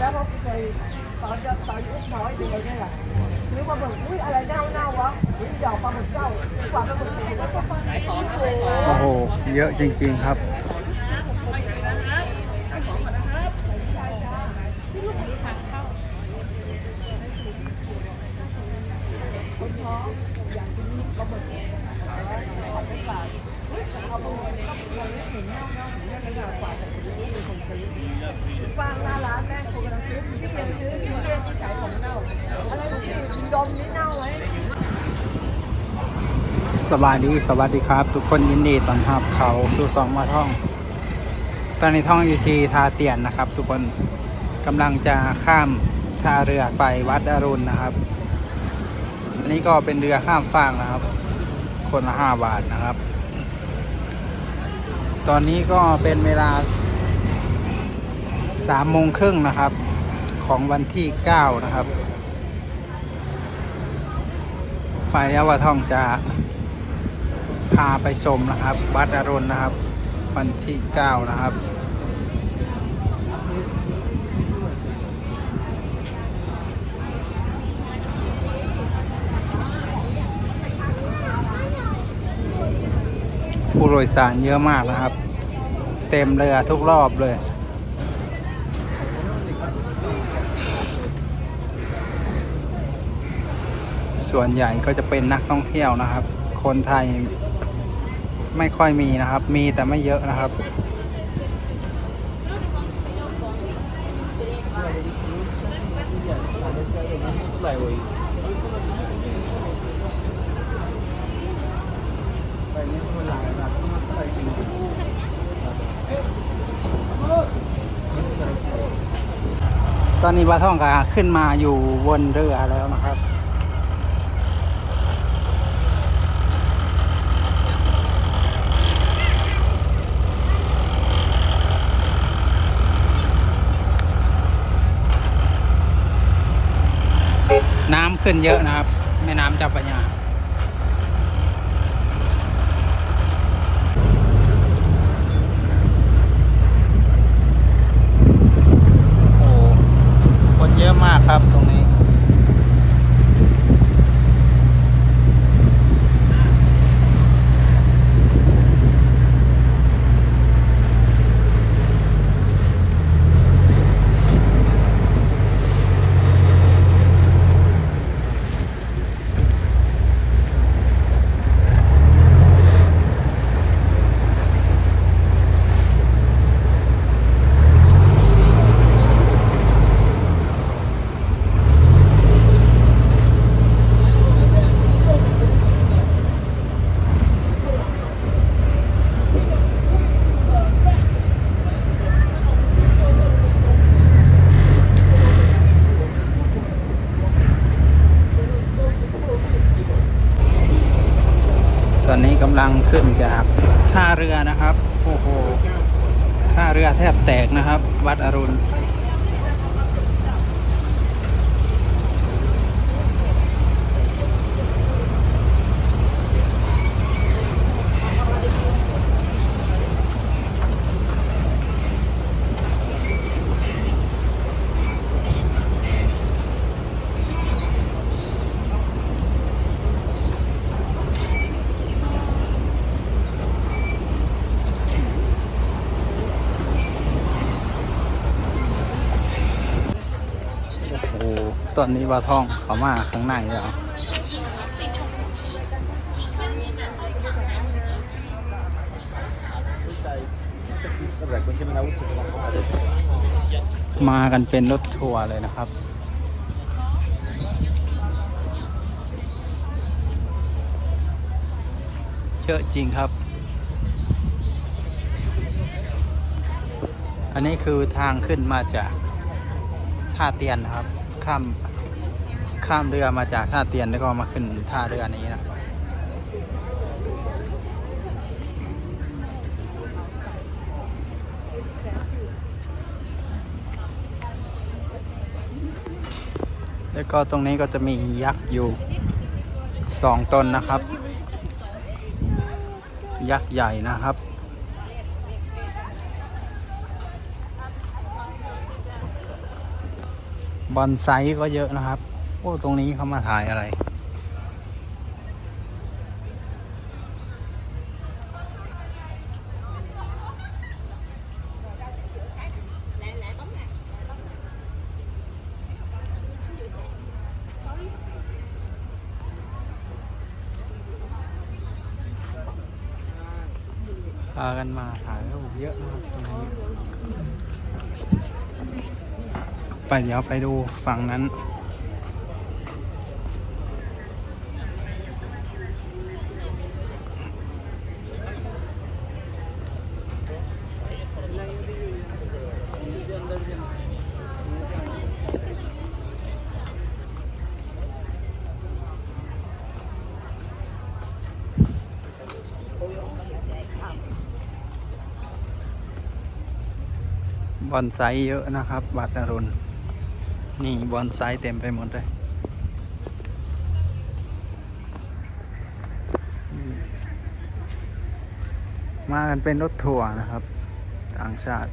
แล้วเพราะเคยตอนจะตอนยุคน้อยเดียวเนี่ยแหละนึกว่าแบบอุ้ยอะไรเน่าเน่าวะอุ้ยหยอกปลาหมึกเจ้ากว่าปลาหมึกเองแล้วก็ไหนต่อนะไหนต่อโอ้โห เยอะจริงๆครับฟา งหน้าร้านแม่คนกำลังซื้อที่เรียนซื้อที่เรียนที่ขายของเน่าอะไรที่ดมนี่เน่าไหมสวัสดีสวัสดีครับ ทุกคนยินดีต้อนรับเขาสู่สองมาท่อง ตอนนี้ท่องอยู่ที่ทาเตียนนะครับ ทุกคนกำลังจะข้ามท่าเรือไปวัดอรุณนะครับ อันนี้ก็เป็นเรือข้ามฟากนะครับ คนละห้าบาทนะครับ ตอนนี้ก็เป็นเวลาสามโมงครึ่งนะครับ ของวันที่เก้านะครับไปแล้วว่าท่องจะพาไปชมนะครับวัดอรุณนะครับ วันที่เก้านะครับผู้โดยสารเยอะมากนะครับ เต็มเรือทุกรอบเลย ส่วนใหญ่ก็จะเป็นนักท่องเที่ยวนะครับ คนไทยไม่ค่อยมีนะครับ มีแต่ไม่เยอะนะครับต อนนี้บาท่องกาขึ้นมาอยู่บนเรือแล้วนะครับ น้ำขึ้นเยอะนะครับ แม่น้ำเจ้าพระยา โอ้คน เยอะมากครับตรงนี้ ตอนนี้กำลังขึ้นจากท่าเรือนะครับ โอ้โห ท่าเรือ แตกนะครับ วัดอรุณ โอ้โห ตอนนี้ว่าท่องเขามาข้างในแล้วมากันเป็นรถทัวร์เลยนะครับ เยอะจริงครับ อันนี้คือทางขึ้นมาจากท่าเตียนนะครับ ข้าม ข้ามเรือมาจากท่าเตียนแล้วก็มาขึ้นท่าเรือนี้นะแล้วก็ตรงนี้ก็จะมียักษ์อยู่สองตนนะครับ ยักษ์ใหญ่นะครับ บอนไซก็เยอะนะครับ โอ้ ตรงนี้เขามาถ่ายอะไร พากันมาถ่ายรูปเยอะนะครับตรงนี้ไปเดี๋ยวไปดูฝั่งนั้น บอนไซเยอะนะครับ บาดอรุณนี่บอนไซเต็มไปหมดเลยมากันเป็นรถทัวร์นะครับ ต่างชาติ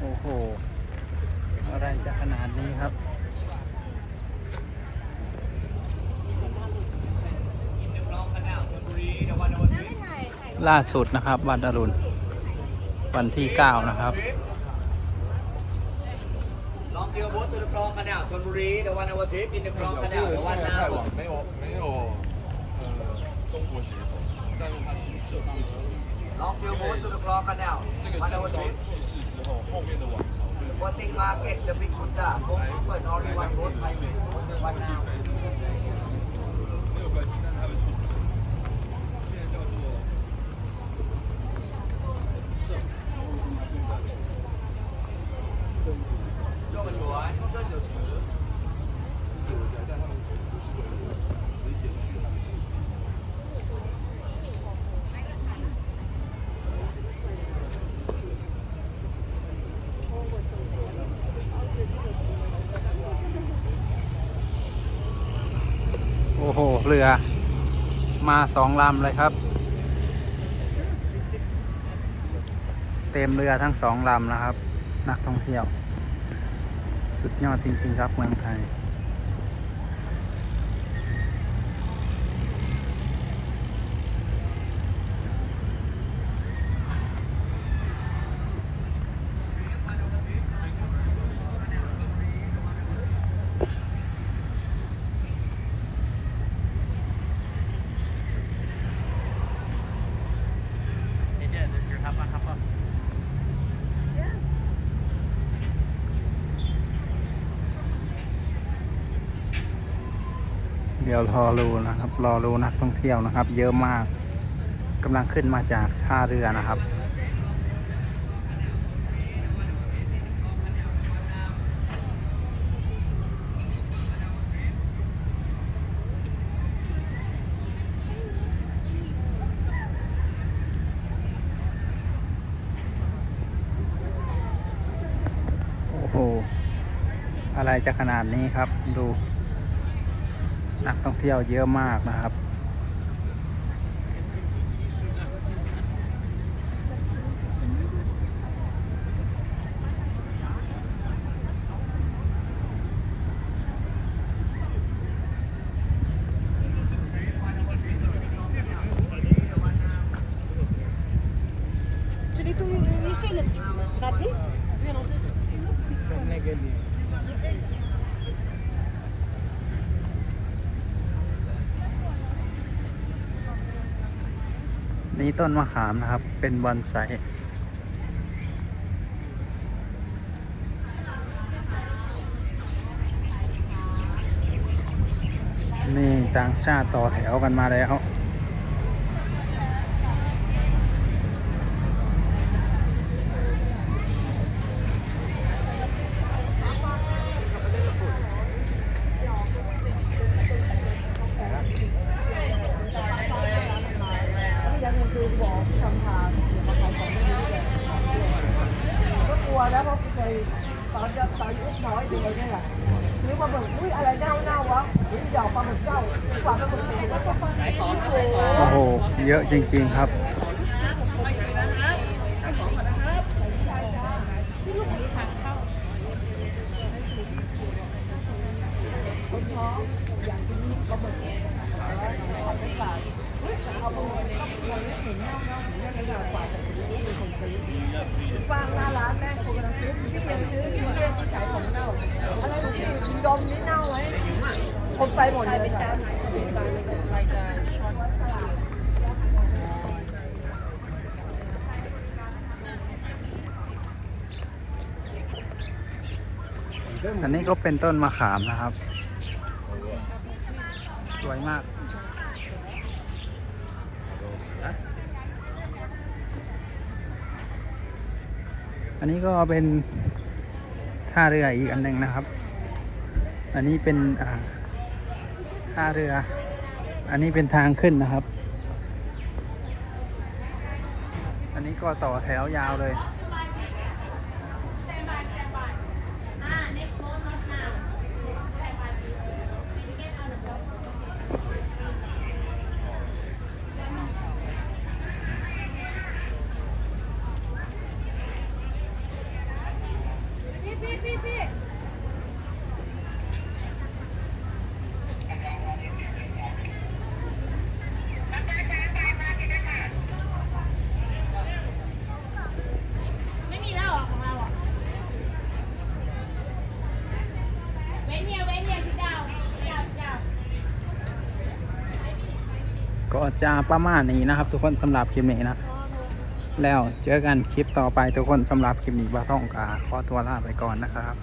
โอ้โห อะไรจะขนาดนี้ครับ ล่าสุดนะครับวันอรุณ วันที่ 9 นะครับ ลองเดียวโบ๊ทตัวคลองกันเนี่ยชนบุรีเดวันอวทิพย์อินเดคลองกันเนี่ยเดวันนา 泰网没有没有呃中国血统，但是它是社会主义。 ลองเดียวโบ๊ทตัวคลองกันเนี่ย 这个 วันอ 江 ว 昭 ทิพย์ 去世之后，后面的王朝对 วันติงมาร์เก็ตเดอะบิ๊กคุนดาโค้งเปิดออริวันโบ๊ทไทยวันนา โอ้โห เรือ มาสองลำเลยครับ เต็มเรือทั้งสองลำนะครับ นักท่องเที่ยว สุดยอดจริงๆครับเมืองไทย เดี๋ยวรอรูนะครับ รอรูนักท่องเที่ยวนะครับ เยอะมากกำลังขึ้นมาจากท่าเรือนะครับโอ้โหอะไรจะขนาดนี้ครับดู นักท่องเที่ยวเยอะมากนะครับ นี่ต้นมะขามนะครับ เป็นบอนไซนี่ต่างชาติต่อแถวกันมาแล้ว แล้วเพราะเคยต อยู่น้อยเดียวนี่แหละซื้อปลาหมึกอุ้ยอะไรเน่าเน่าวะหรือดอกปลาหมึกเน่าหว่าปลาหมึกเองแล้วก็ไหนต่อไหนต่อโอ้โห เยอะจริงๆครับ ฟางหน้าร้านแม่คนกำลังซื้อที่เพียงซื้อที่เพียงที่ขายของเน่าอะไรของพี่ดมนี่เน่าไหมคนไปหมดเลยค่ะ อันนี้ก็เป็นต้นมะขามนะครับ สวยมาก อันนี้ก็เป็นท่าเรืออีกอันหนึ่งนะครับ อันนี้เป็นท่าเรือ อันนี้เป็นทางขึ้นนะครับ อันนี้ก็ต่อแถวยาวเลย ไม่มีแล้วเหรอของเราอะเว้นเนี่ยเว้นเนี่ยพี่ดาวพี่ดาวพี่ดาว ก็จะประมาณนี้นะครับทุกคนสำหรับคลิปนี้นะ แล้วเจอกันคลิปต่อไปทุกคนสำหรับคลิปนี้ว่าท้องกาขอตัวลาไปก่อนนะครับ